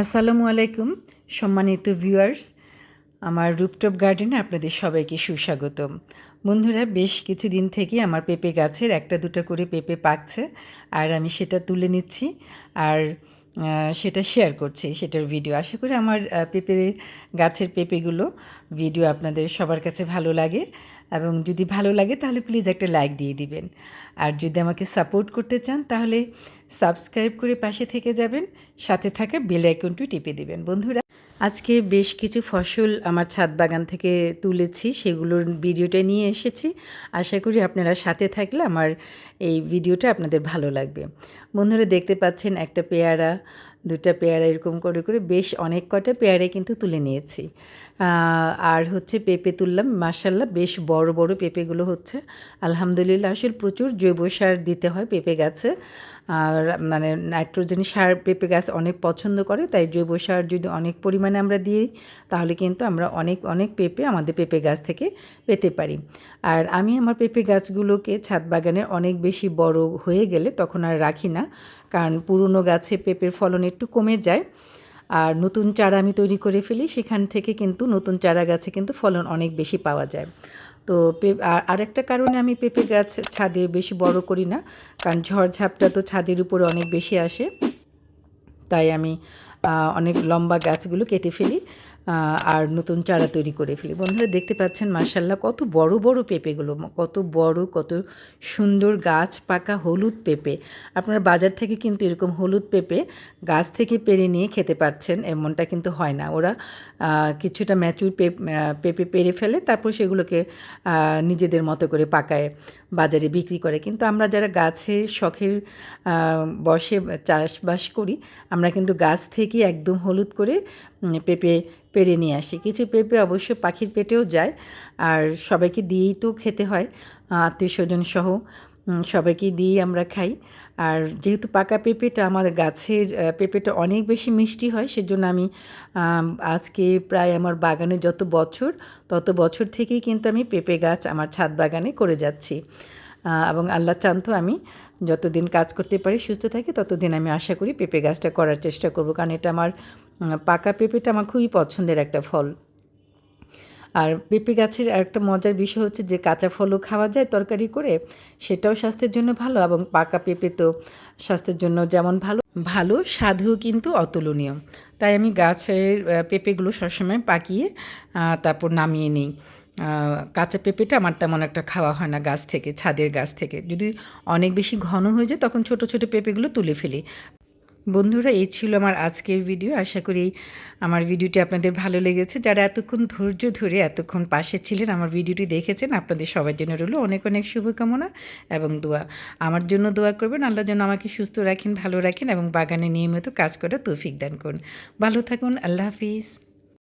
আসসালামু আলাইকুম, সম্মানিত ভিউয়ার্স। আমার রুপটপ গার্ডেনে আপনাদের সবাইকে সুস্বাগতম। বন্ধুরা, বেশ কিছুদিন থেকে আমার পেঁপে গাছের একটা দুটো করে পেঁপে পাকছে, আর আমি সেটা তুলে নিচ্ছি আর সেটা শেয়ার করছি সেটার ভিডিও। আশা করি আমার পেঁপে গাছের পেঁপেগুলো ভিডিও আপনাদের সবার কাছে ভালো লাগে। এবং যদি ভালো লাগে তাহলে প্লিজ একটা লাইক দিয়ে দিবেন। আর যদি আমাকে সাপোর্ট করতে চান তাহলে সাবস্ক্রাইব করে পাশে থেকে যাবেন, সাথে থাকা বেল আইকনটি টিপে দিবেন। বন্ধুরা, আজকে বেশ কিছু ফসল আমার ছাদ বাগান থেকে তুলেছি, সেগুলোর ভিডিওটা নিয়ে এসেছি। আশা করি আপনারা সাথে থাকলে আমার এই ভিডিওটা আপনাদের ভালো লাগবে। বন্ধুরা, দেখতে পাচ্ছেন একটা পেয়ারা দুটা পেয়ারা এরকম করে করে বেশ অনেক কটা পেয়ারা কিন্তু তুলে নিয়েছি। আর হচ্ছে পেঁপে তুললাম মাসাল্লাহ বেশ বড় বড় পেঁপেগুলো হচ্ছে। আলহামদুলিল্লাহ আসলে প্রচুর জৈব সার দিতে হয় পেঁপে গাছে। আর মানে নাইট্রোজেন সার পেঁপে গাছ অনেক পছন্দ করে, তাই জৈব সার যদি অনেক পরিমাণে আমরা দিই, তাহলে কিন্তু আমরা অনেক অনেক পেঁপে আমাদের পেঁপে গাছ থেকে পেতে পারি। আর আমি আমার পেঁপে গাছগুলোকে ছাদ বাগানের অনেক বেশি বড় হয়ে গেলে তখন আর রাখি না। কারণ পুরনো গাছে পেঁপের ফলন একটু কমে যায়। আর নতুন চারা আমি তৈরি করে ফেলি, সেখান থেকে কিন্তু নতুন চারা গাছে কিন্তু ফলন অনেক বেশি পাওয়া যায়। তো আর আরেকটা কারণে আমি পেঁপে গাছ ছাদে বেশি বড় করি না, কারণ ঝড়ঝাপটা তো ছাদের উপরে অনেক বেশি আসে। তাই আমি অনেক লম্বা গাছগুলো কেটে ফেলি। আর নতুন চারা তৈরি করে ফেলি। বন্ধুরা, দেখতে পাচ্ছেন মার্শাল্লাহ কত বড় বড় পেঁপেগুলো, কত বড়, কত সুন্দর গাছ পাকা হলুদ পেঁপে। আপনারা বাজার থেকে কিন্তু এরকম হলুদ পেঁপে গাছ থেকে পেরে নিয়ে খেতে পারছেন, এমনটা কিন্তু হয় না। ওরা কিছুটা ম্যাচুর পেঁপে পেরে ফেলে, তারপর সেগুলোকে নিজেদের মতো করে পাকায়, বাজারে বিক্রি করে। কিন্তু আমরা যারা গাছের শখের বসে চাষবাস করি, আমরা কিন্তু গাছ থেকে একদম হলুদ করে পেঁপে পেরে নিয়ে আসি। কিছু পেঁপে অবশ্য পাখির পেটেও যায়, আর সবাইকে দিয়েই তো খেতে হয়, আত্মীয় স্বজন সহ সবাইকে দিয়েই আমরা খাই। আর যেহেতু পাকা পেঁপেটা আমার গাছের পেঁপেটা অনেক বেশি মিষ্টি হয়, সেজন্য আমি আজকে প্রায় আমার বাগানে যত বছর, তত বছর থেকেই কিন্তু আমি পেঁপে গাছ আমার ছাদ বাগানে করে যাচ্ছি। এবং আল্লাহ চান তো আমি যতদিন কাজ করতে পারি, সুস্থ থাকি, ততদিন আমি আশা করি পেঁপে গাছটা করার চেষ্টা করব, কারণ এটা আমার পাকা পেঁপেটা আমার খুবই পছন্দের একটা ফল। আর পেঁপে গাছের একটা মজার বিষয় হচ্ছে যে কাঁচা ফলও খাওয়া যায় তরকারি করে, সেটাও স্বাস্থ্যের জন্য ভালো এবং পাকা পেঁপে তো স্বাস্থ্যের জন্য যেমন ভালো। ভালো, স্বাদও কিন্তু অতুলনীয়। তাই আমি গাছের পেঁপেগুলো সবসময় পাকিয়ে তারপর নামিয়ে নিই। কাঁচা পেঁপেটা আমার তেমন একটা খাওয়া হয় না গাছ থেকে, ছাদের গাছ থেকে। যদি অনেক বেশি ঘন হয়ে যায় তখন ছোট ছোট পেঁপেগুলো তুলে ফেলি। বন্ধুরা, এই ছিল আমার আজকের ভিডিও আশা করি আমার ভিডিওটি আপনাদের ভালো লেগেছে। যারা এতক্ষণ ধৈর্য ধরে এতক্ষণ পাশে ছিলেন, আমার ভিডিওটি দেখেছেন, আপনাদের সবার জন্য রইল অনেক অনেক শুভকামনা এবং দোয়া। আমার জন্য দোয়া করবেন, আল্লাহ যেন আমাকে সুস্থ রাখেন, ভালো রাখেন এবং বাগানে নিয়মিত কাজ করা তৌফিক দান করুন। ভালো থাকুন, আল্লাহ হাফিজ।